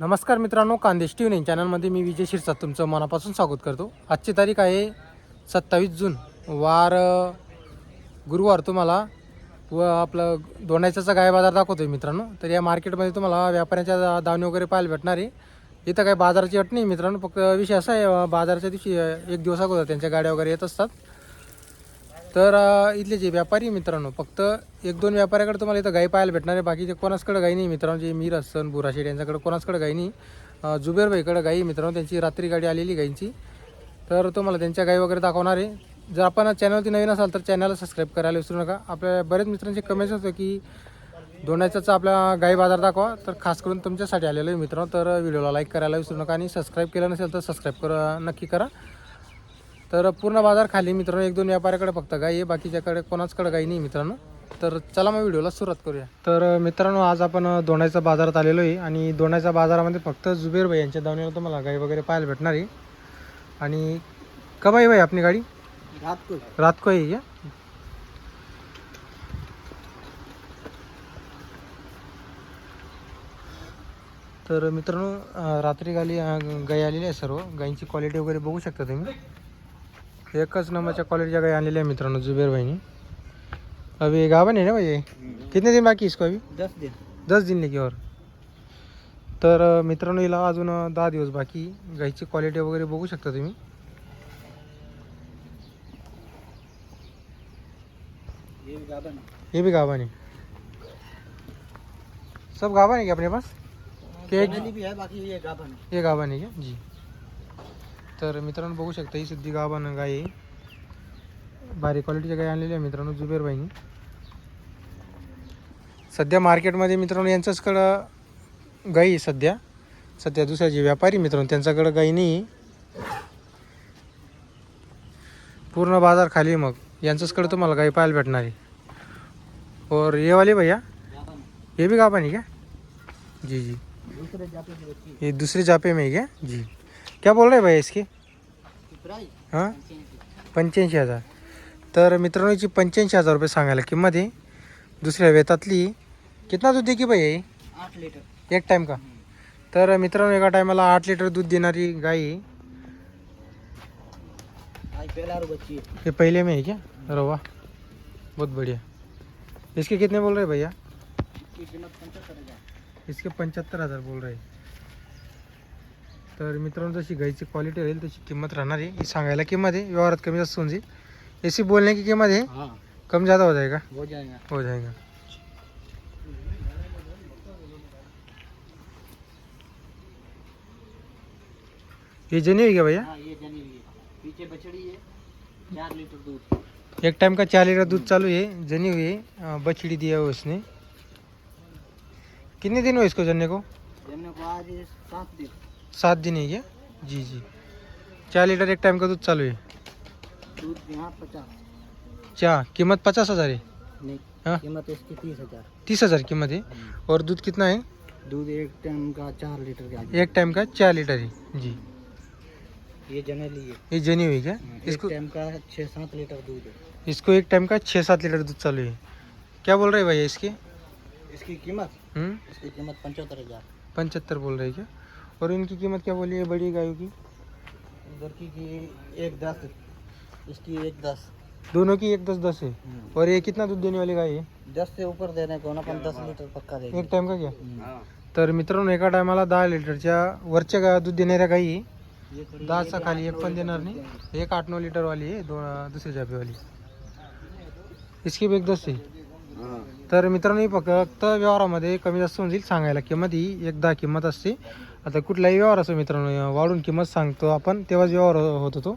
नमस्कार मित्रांनो कांदेश T V चॅनलमध्ये मी विजय शिरसाट तुमचं मनापासून स्वागत करतो. आजची तारीख आहे सत्तावीस जून. वार गुरुवार तुम्हाला व आपलं दोंडायचाचा गाय बाजार दाखवतोय मित्रांनो. तर या मार्केटमध्ये तुम्हाला व्यापाऱ्यांच्या दावणी वगैरे पाहायला भेटणार आहे. इथं काही बाजाराची अट नाही मित्रांनो फक्त विषय असा आहे बाजाराच्या दिवशी एक दिवस अगोदर त्यांच्या गाड्या वगैरे येत असतात. तर इथले जे व्यापारी मित्रांनो फक्त एक दोन व्यापाऱ्याकडे तुम्हाला इथं गाई पाहायला भेटणार आहे. बाकीचे कोणाचकडे गाई नाही मित्रांनो जे मीर असन बुराशेड यांच्याकडे कोणाचकडे गाई नाही. अ, जुबेर भाईकडे गाई मित्रांनो त्यांची रात्री गाडी आलेली गाईंची. तर तुम्हाला त्यांच्या गाई वगैरे दाखवणार आहे. जर आपण चॅनलवरती नवीन असाल तर चॅनलला सबस्क्राईब करायला विसरू नका. आपल्या बरेच मित्रांचे कमेंट्स होतं की दोंडाच्याचा आपला गाई बाजार दाखवा. तर खास करून तुमच्यासाठी आलेलो आहे मित्रांनो तर व्हिडिओला लाईक करायला विसरू नका आणि सबस्क्राईब केलं नसेल तर सबस्क्राईब करा नक्की करा. तर पूर्ण बाजार खाली मित्रांनो. एक दोन व्यापाऱ्याकडे फक्त गाई आहे. बाकीच्याकडे कोणाचकडे गाई नाही मित्रांनो. तर चला मग व्हिडिओला सुरुवात करूया. तर मित्रांनो आज आपण दोंडाच्या बाजारात आलेलो आहे. आणि दोंडाच्या बाजारामध्ये फक्त जुबेर भाई यांच्या दावणीला तुम्हाला गाई वगैरे पाहायला भेटणार आहे. आणि कब आहे भाई आपली गाडी? रात को रात को आहे क्या तर मित्रांनो रात्री गाली गाई आलेली आहे सर्व. गाईंची क्वालिटी वगैरे बघू शकता तुम्ही. एकच नंबरच्या क्वालिटीच्या गाई आणलेल्या आहे मित्रांनो जुबेर भाईनी अभी गावन है ना भाई? कितने दिन बाकी है इसको अभी? दस दिन. दस दिन लेके और. तर मित्रांनो हिला अजून दहा दिवस बाकी. गाईची क्वालिटी वगैरे बघू शकता तुम्ही. ये भी गाभन ये भी गावन है सब गावन है क्या अपने पास? के भी है बाकी ये गाभन है ये गावन आहे का? जी. तर मित्रांनो बघू शकता ही सुद्धी गाभण गाय आहे. भारी क्वालिटीच्या गाय आणलेली आहे मित्रांनो जुबेरबाईनी सध्या मार्केटमध्ये मित्रांनो यांच्याचकडं गाई आहे सध्या. सध्या दुसऱ्या जे व्यापारी मित्रांनो त्यांच्याकडं गाई नाही पूर्ण बाजार खाली आहे मग. यांच्याचकडं तुम्हाला गाई पाहायला भेटणार आहे. और ये वाले भैया? ये भी गाभण क्या? जी जी. हे जाते ये दूसरे जापे में का क्या? जी. क्या बोल रहे हैं भैया इसके हाँ? पंच्याऐंशी हज़ार. तर मित्रांनो याची पंच्याऐंशी हज़ार रुपये सांगायला किंमत आहे. दुसऱ्या वेतातली. कितना दूध दे की भैया आठ लीटर एक टाइम का? तर मित्रांनो एका टायमाला आठ लिटर दूध देणारी बच्ची है ये पहले में है क्या? अरे वाह बहुत बढ़िया. इसके कितने बोल रहे भैया? इसकी पचहत्तर हज़ार. बोल रहे तर मित्रांनो जशी गाईची क्वालिटी राहील तशी किंमत राहणार आहे. ही सांगायला किंमत आहे. व्यवहारात कमी जास्त होऊन जाईल. ऐसी बोलने की कीमत है हाँ. कम ज़्यादा हो जाएगा हो जाएगा हो जाएगा ये जनी हुई क्या भैया? हाँ ये जनी हुई है पीछे बछड़ी है चार लीटर दूध. एक टाइम का चार लीटर दूध चालू है जनी हुई है बछड़ी दिया हुआ उसने. कितने दिन हुए इसको जन्ने को? जमने को आज सात दिन. सात दिन है क्या? जी जी। चार लीटर एक टाइम का दूध चालू है। दूध यहाँ पचास। क्या कीमत पचास हज़ार है? नहीं हाँ? कीमत इसकी तीस हज़ार। तीस हज़ार कीमत है। और दूध कितना है? दूध एक टाइम का चार लीटर का एक टाइम का चार लीटर है। जी। ये जनेली है। ये जनी हुई क्या? इसको टाइम का छः सात लीटर दूध है। इसको एक टाइम का छः सात लीटर दूध चालू है। क्या बोल रहे हैं भैया इसके? इसकी कीमत? हम्म? इसकी कीमत पंचहत्तर हज़ार। पंचहत्तर बोल रहे क्या? और इनकी कीमत क्या बोली है बड़ी गायों की? उधर की की एक दस इसकी एक दस। दोनों की एक दस दस है। और ये कितना दूध देने वाली गाय है? दस से ऊपर देने को ना दस लीटर पक्का देंगे। एक टाइम का क्या? हाँ। तर मित्रांनो एका टायमाला दहा लिटरच्या वरच्या गा दूध देणाऱ्या गाई आहे. ये थोड़ी दहाचा खाली एक पण देणार नाही. एक आठ नऊ लिटरवाली आहे दोन दुसरी जापेवाली इसकी भी एक दस आहे. हाँ। तर मित्रांनो फक्त व्यवहारामध्ये कमी जास्त होऊन जाईल सांगायला किंमत ही एक दहा किंमत असते. आता कुठलाही व्यवहार असो मित्रांनो वाढून किंमत सांगतो आपण तेव्हाच व्यवहार होत होतो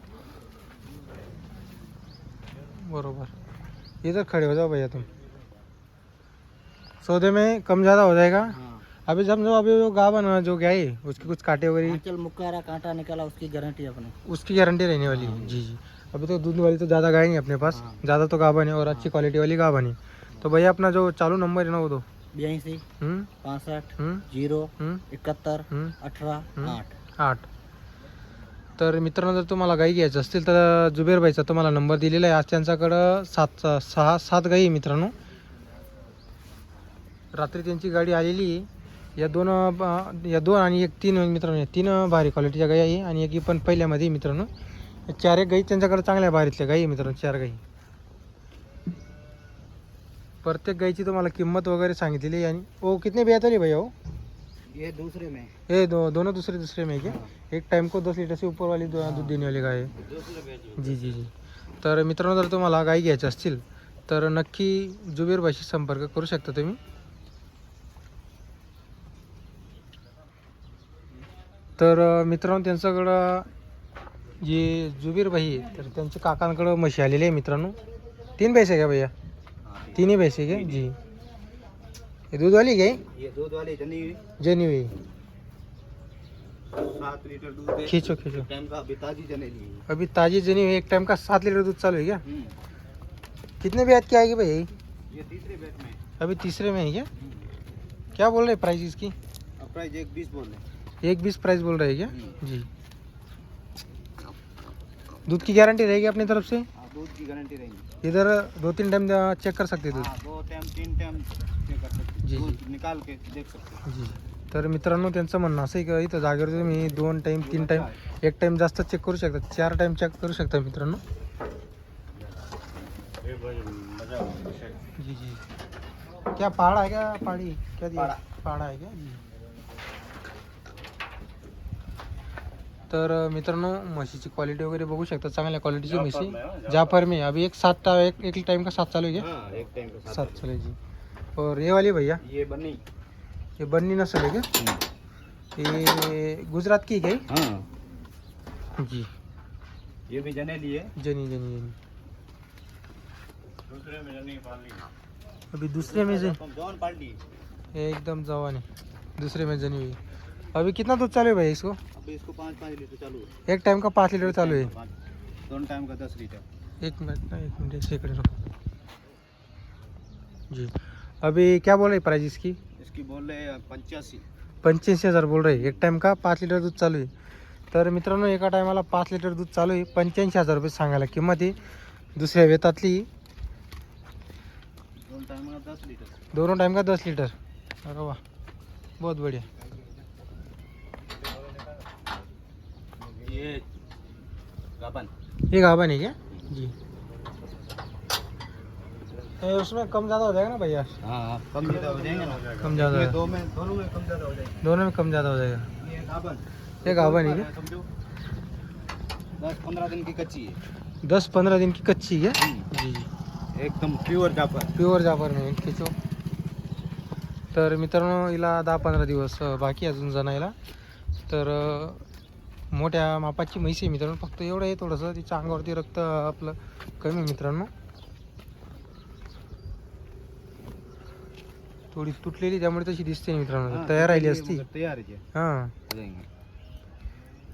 बरोबर. इधर खड़े हो जाओ भैया तुम सौदे में कम ज़्यादा हो जाएगा? हाँ. अभी जब जो अभी वो गावन जो गया है उसके कुछ कांटे वगैरह मुक्कारा कांटा निकाला उसकी गारंटी अपने। उसकी गारंटी रहने वाली है। जी जी. अभी तो दूध वाली तो ज़्यादा गाय नहीं अपने पास। ज़्यादा तो गावन है और अच्छी क्वालिटी वाली गावन है। तो भैया अपना जो चालू नंबर है ना वो दो। जीरो हम्म? इकहत्तर हम्म? अठरा. आठ. आठ. तर मित्रांनो जर तुम्हाला गाई घ्यायचं असतील तर जुबेर भाईचा तुम्हाला नंबर दिलेला आहे. आज त्यांच्याकडं सात सहा सात गाई आहे मित्रांनो. रात्री त्यांची गाडी आलेली आहे. या दोन या दोन आणि एक तीन मित्रांनो. तीन भारी क्वालिटीच्या गाई आहे आणि एक पण पहिल्यामध्ये मित्रांनो. चार एक गाई त्यांच्याकडे चांगल्या भारीतल्या गाई आहे मित्रांनो चार गाई. प्रत्येक गाईची तुम्हाला किंमत वगैरे सांगितलेली आहे. आणि ओ कितने बिया तली भैया हो? ये दूसरे में. ये दो दोनों दूसरे दूसरे में क्या? एक टाइम को दस लीटर से ऊपर वाली दो दूध देने वाली गाय आहे जी जी जी. तर मित्रांनो जर तुम्हाला गाई घ्यायच्या असतील तर नक्की जुबेरबाशी संपर्क करू शकता तुम्ही. तर मित्रांनो त्यांच्याकडं जे जुबीरबाई आहे तर त्यांच्या काकांकडं म्हशी आलेली आहे मित्रांनो. तीन पैसे आहे का भैया? तीनही पैसे आहे का जी। हे दूधवाली गाई ये दूध वाली जनी जनी हुई। सात लीटर दूध खींचो खींचो। टाइम का अभी ताजी जनेली है अभी ताजी जनी हुई एक टाइम का सात लीटर दूध चालू है क्या? हम्म। कितने ब्याज की आएगी भाई ये? तीसरे बैच में अभी तीसरे में है क्या? हम्म। क्या बोल रहे हैं प्राइस इसकी? प्राइस एक बीस बोल रहे एक बीस प्राइस बोल रहे हैं क्या? हम्म। जी। दूध की गारंटी रहेगी अपनी तरफ़ से? हाँ दूध की गारंटी रहेगी इधर दो तीन टाइम चेक कर सकते दूध हाँ दो टाइम तीन टाइम चेक कर सकते जी, दूध निकाल के देख सकते. जी. तर मित्रांनो त्यांचं म्हणणं असं आहे की इथं जागेवर तुम्ही दोन टाईम तीन टाईम एक टाईम जास्त चेक करू शकता. चार टाईम चेक करू शकता मित्रांनो. जी जी. क्या पहाड़ा है क्या? पहाड़ी? क्या दिया? पहाड़ा। पहाड़ा है क्या? जी. तर मित्रांनो म्हशीची क्वालिटी वगैरे बघू शकता. चांगल्या क्वालिटीची म्हशी. जाफर में अभी एक सात टा- एक एक टाइम का सात चालू है क्या सात चालू जी. और ये वाली भैया? ये बनी. ये बन्नी नस्ल है क्या? ये गुजरात की हाँ. ये? जी. ये भी जनेली है. जनी जनी जनी. दूसरे में जनी पाली अभी दूसरे में से जौन एकदम जवान है. दूसरे में जनी हुई अभी कितना दूध चालू है भाई इसको? अभी इसको पाँच पाँच लीटर चालू है। एक टाइम का पाँच लीटर चालू है। दोनों टाइम का दस लीटर। एक मिनट ना एक मिनट एक सेकंड रुको। जी। अभी क्या बोल रहे प्राइस इसकी? इसकी बोल रहे हैं पंच्याऐंशी हजार बोल रहे एक टाइम का पाच लिटर दूध चालू आहे तर मित्रांनो एका टायमाला पाच लिटर दूध चालू आहे. पंच्याऐंशी हजार रुपये सांगायला किंमत आहे. दुसऱ्या वेतातली दोनों टाइम का दस लीटर. दोनों टाइम का दस लीटर? अरे वाह बहुत बढ़िया. ये गाबन ये है क्या? जी। उसमें कम ज़्यादा हो जाएगा ना भैया? हाँ कम ज़्यादा हो जाएंगे ना। कम ज़्यादा दो में दोनों में कम ज़्यादा हो जाएंगे। दोनों में कम ज़्यादा हो जाएगा। ये गाबन। ये है क्या? दस पंद्रह दिन की कच्ची है। दस पंद्रह दिन की कच्ची है? जी। जी। एकदम प्योर जापर प्युअर जापर नाही खिचो तर मित्रांनो हिला दहा पंधरा दिवस बाकी अजून जणायला तर मोठ्या मापाची म्हैस आहे मित्रांनो. फक्त एवढं आहे थोडंसं. तिच्या अंगावरती रक्त आपलं कमी आहे मित्रांनो. थोडी तुटलेली त्यामुळे तशी दिसते मित्रांनो. हाँ, तयार राहिली असती. तैयार है. हां हो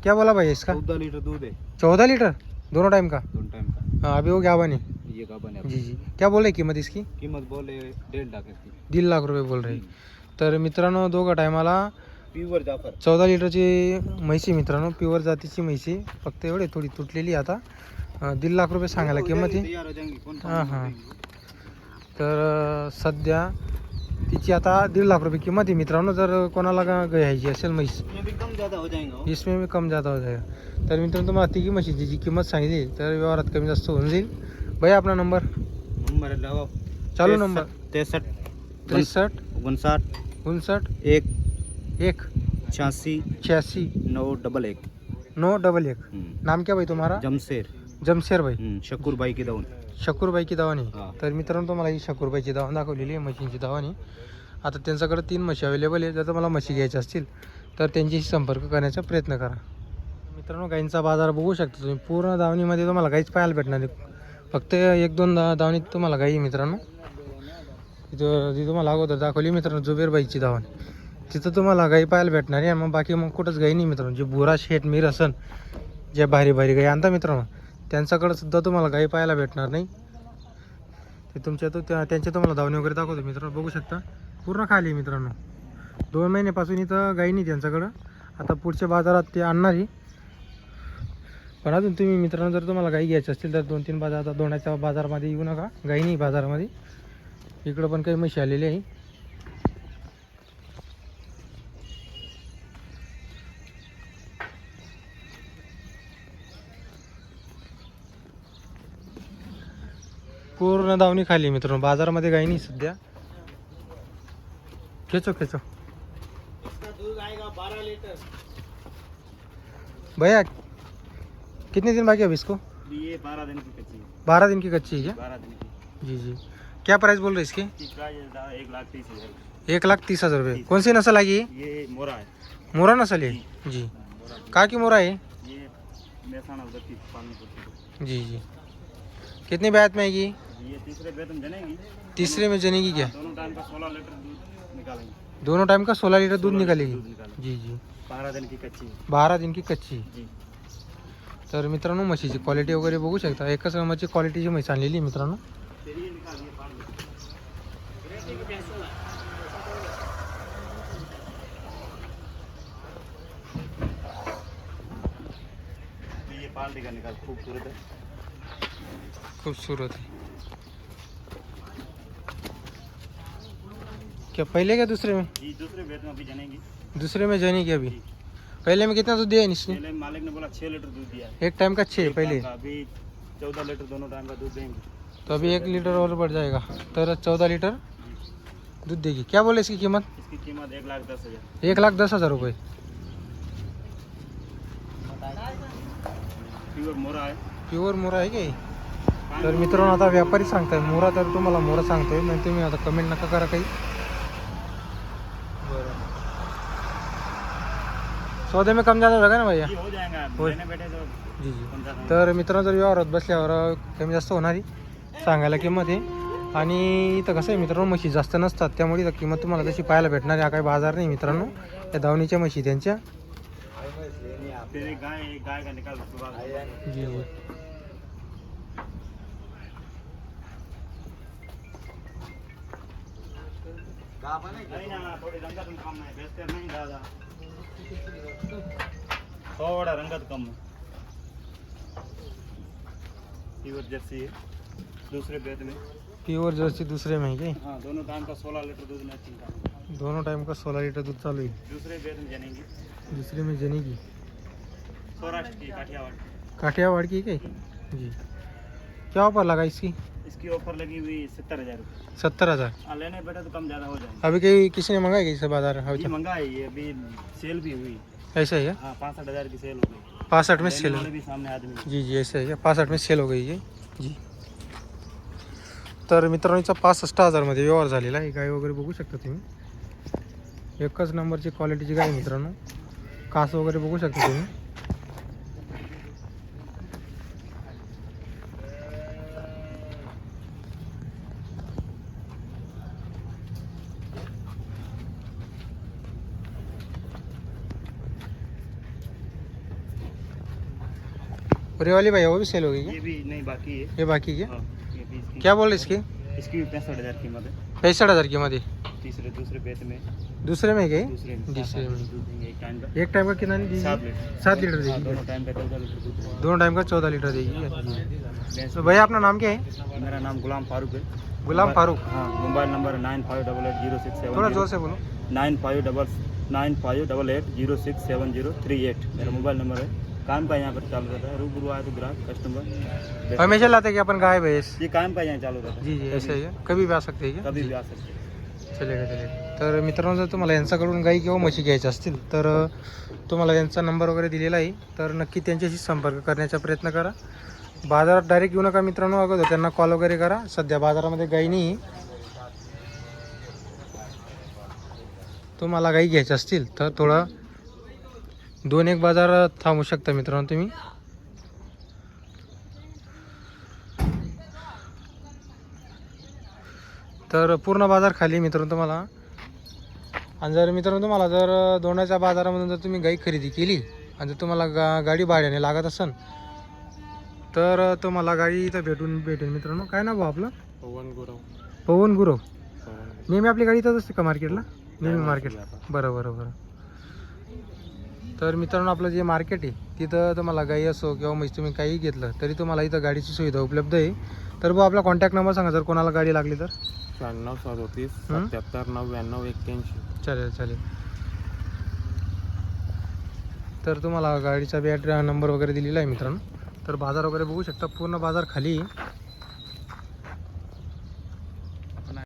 क्या बोला भाई इसका? चौदह लीटर दूध है चौदह लीटर? दोनों टाइम का? दोनों टाइम का? हाँ अभी वो क्या बने. ये गाबन है जी जी. क्या बोल कीमत इसकी? कीमत बोले डेढ़ लाख इसकी। दीड लाख रुपये बोल रहे तर मित्रांनो दोघं टायमाला प्योर जाफर. चौदा लिटरची म्हैसी मित्रांनो प्युअर जातीची म्हैसी. फक्त एवढे थोडी तुटलेली आता. दीड लाख रुपये सांगायला हो किंमत आहे. हो हाँ। तर सध्या तिची आता दीड लाख रुपये किंमत आहे. मित्रांनो जर कोणाला घ्यायची असेल म्हैस ये भी कम ज़्यादा हो जाएंगे हो। इसमें कम हो जाएगा. तर मित्रांनो तुम्हाला तिघी म्हशीची जी किंमत सांगितली तर व्यवहारात कमी जास्त होऊन जाईल. भैया आपला नंबर? नंबर चालू नंबर. तिरसठ त्रेसष्ट उनसाठ उनसठ एक एक छियासी छियासी। नौ डबल एक। नौ डबल एक। हम्म। नाम क्या भाई तुम्हारा? जमशेर। जमशेर भाई। हम्म, शकूर बाई की दौन शकूरबाईची दावानी। हा. तर मित्रांनो तुम्हाला ही शकूरबाईची दावा दाखवलेली आहे म्हशींची दावानी. आता त्यांच्याकडे तीन म्हशी अवेलेबल आहे जर तुम्हाला म्हशी घ्यायच्या असतील तर त्यांच्याशी संपर्क करण्याचा प्रयत्न करा. मित्रांनो गाईंचा बाजार बघू शकता तुम्ही. पूर्ण दावणीमध्ये तुम्हाला गाईच पाहायला भेटणार आहे फक्त एक दोन दा दावणीत तुम्हाला गाई आहे मित्रांनो. जी तुम्हाला अगोदर दाखवली मित्रांनो जुबेरबाईची दावण तिथं तुम्हाला गाई पाहायला भेटणार आहे. मग बाकी मग कुठंच गाई नाही मित्रांनो. जे बुरा शेट मीर असन जे भारी भारी गाई. आणता मित्रांनो त्यांच्याकडं सुद्धा तुम्हाला गाई पाहायला भेटणार नाही. ते तुमच्या तो त्या त्यांच्या तुम्हाला धावणे वगैरे दाखवतो मित्रांनो. बघू शकता. पूर्ण खाली मित्रांनो. दोन महिन्यापासून इथं गाई नाही त्यांच्याकडं. आता पुढच्या बाजारात ते आणणारी पण अजून तुम्ही मित्रांनो जर तुम्हाला गाई घ्यायची असतील तर दोन तीन बाजार आता दोण्याच्या बाजारमध्ये येऊ नका. गाई नाही बाजारामध्ये. इकडं पण काही म्हशी आलेली आहे. पूर्ण दावणी खाली आहे मित्रांनो. बाजारामध्ये काही नाही सध्या. खेचो खेचो. भैया कितने दिन बाकी है अभी इसको? ये बारह दिन की कच्ची है बारह दिन की कच्ची है बारह दिन की जी जी. क्या प्राइस बोल रहे हैं इसकी? एक लाख तीस हज़ार एक लाख तीस हज़ार रुपये. कौन सी नस्ल आएगी ये ये? मोरा है मोरा नस्ल है? जी. मोरा. कहाँ की मोरा है जी जी. कितनी ब्यात में आएगी? ये तीसरे वेतन जनेगी। तीसरे में जनेगी क्या? दोनों टाइम का सोलह लीटर दूध निकालेंगे। दोनों टाइम का सोलह लीटर दूध निकालेगी? जी जी। बारह दिन की कच्ची। है बारा दिन की कच्ची? तर मित्रांनो म्हशीची क्वालिटी वगैरे बघू शकता. एकच नंबरची क्वालिटीची म्हैस आणलेली मित्रांनो. खूबसूरत है खूबसूरत है। क्या पहले क्या दूसरे में? दूसरे में अभी जनेगी। दूसरे में जाने अभी। पहले में कितना दूध दिया है इसने पहले मालिक ने बोला छः लीटर दूध दिया है। एक टाइम का छः पहले। अभी चौदह लीटर दोनों टाइम का दूध देंगे। तो अभी एक लीटर और बढ़ जाएगा। तर चौदह लीटर दूध देगी। क्या बोले इसकी कीमत? इसकी कीमत एक लाख दस हज़ार। एक लाख दस हज़ार रुपये प्योर मोरा है। प्युअर मोरा आहे की तर मित्रांनो आता व्यापारी सांगताय. मोरा तर तुम्हाला मोरा सांगतोय. मग तुम्ही आता कमेंट नका करा काही. सौदे में कम ज़्यादा होगा ना भैया? ये हो जाएगा. हो- लेने बैठे तो जी जी? तर मित्रांनो जर व्यवहारात बसल्यावर कमी जास्त होणारी सांगायला किंमत आहे. आणि इथं कसं आहे मित्रांनो म्हशी जास्त नसतात. त्यामुळे इथं किंमत तुम्हाला तशी पाहायला भेटणार आहे हा काही बाजार नाही मित्रांनो. या दावणीच्या म्हशी त्यांच्या. जी जी थोड़ी रंगत कम है है प्योर जर्सी है दूसरे बेद में प्युअर जर्सी दुसरे में है की हाँ दोनों टाइम का सोलह लीटर दूध नहीं चिंता दोनों टाइम का सोलह लीटर दूध चालू आहे दूसरे बेद में जनेगी दुसरे में जनेगी। सौराष्ट्र की काठियावाड़। काठियावाड़ की क्या? जी। क्या ऑफ़र लगा इसकी? इसकी ऑफर लगी हुई सत्तर हजार सत्तर हज़ार? हाँ लेने बैठे तो कम ज़्यादा हो जाएंगे। अभी कहीं किसी ने मंगाई कैसे बाजार? अभी ये महंगा है ये अभी सेल भी हुई। ऐसा ही है? हाँ पाँसठ हजार की सेल हो गई। पासठ में सेल वाले भी सामने आदमी जी जी ऐसा आहे पासष्ट में सेल हो गई आहे जी। तर मित्रांनो पासष्ट हजारमध्ये व्यवहार झालेला आहे. गाय वगैरे बघू शकता तुम्ही. एकच नंबरची क्वालिटीची गाय मित्रांनो. कास वगैरे बघू शकता तुम्ही. ये वाली भैया वो भी सेल हो गई क्या? ये भी नहीं बाकी है। ये बाकी क्या? हाँ, क्या बोल रहे इसकी? इसकी भी पैंसठ हज़ार कीमत है पैंसठ हज़ार की मध्ये तीसरे दूसरे बेत में। दूसरे में क्या दूसरे में। देंगे एक टाइम का। कितना सात लीटर। लीटर हाँ, देगी दोनों टाइम का चौदह लीटर देंगे। दोनों टाइम का चौदह लीटर देगी तो भैया अपना नाम क्या है? मेरा नाम गुलाम फारूक है। गुलाम फारूक। हाँ mobile number nine five double eight zero six थोड़ा ज़ोर से बोलो। Nine five double nine five double eight zero six seven zero three eight मेरा मोबाइल नंबर है काम का यहाँ पर चालू रहता है रूबरू आए तो ग्राहक कस्टमर हमेशा लाते कि अपन गाय भैंस ये काम का यहाँ चालू रहता है जी जी ऐसे ही कभी भी आ सकते हैं कभी भी आ सकते हैं चलेगा चलेगा तर मित्रांनो जर तुम्हाला यांच्याकडून गाई किंवा म्हशी घ्यायच्या असतील तर तुम्हाला यांचा नंबर वगैरे दिलेला आहे तर नक्की त्यांच्याशी संपर्क करण्याचा प्रयत्न करा बाजारात डायरेक्ट येऊ नका मित्रांनो अगोदर त्यांना कॉल वगैरे करा सध्या बाजारामध्ये गाई नाही तुम्हाला गाई घ्यायच्या असतील तर थोडं दोन एक बाजार थांबू शकता मित्रांनो तुम्ही. तर पूर्ण बाजार खाली मित्रांनो तुम्हाला. आणि जर मित्रांनो तुम्हाला जर दोंडाच्या बाजारामधून जर तुम्ही गाई खरेदी केली आणि जर तुम्हाला गा गाडी भाड्याने लागत असेल तर तुम्हाला गाडी इथं भेटून भेटेल मित्रांनो. काय नाव भाऊ आपलं? पवन गुरव. पवन गुरव. नेहमी आपली गाडी इथंच असते का मार्केटला? नेहमी मार्केटला बरं बरं बरं. तर मित्रांनो आपलं जे मार्केट आहे तिथं तुम्हाला गाई असो किंवा म्हैस तुम्ही काही घेतलं तरी तुम्हाला इथं गाडीची सुविधा उपलब्ध आहे. तर भाऊ आपला कॉन्टॅक्ट नंबर सांगा जर कोणाला गाडी लागली तर. शहाण्णव सदोतीस? सत्याहत्तर नव्याण्णव एक्क्याऐंशी. चालेल चालेल. तर तुम्हाला गाडीचा बी ॲड्रेस नंबर वगैरे दिलेला आहे मित्रांनो. तर बाजार वगैरे बघू शकता पूर्ण बाजार खाली आहे.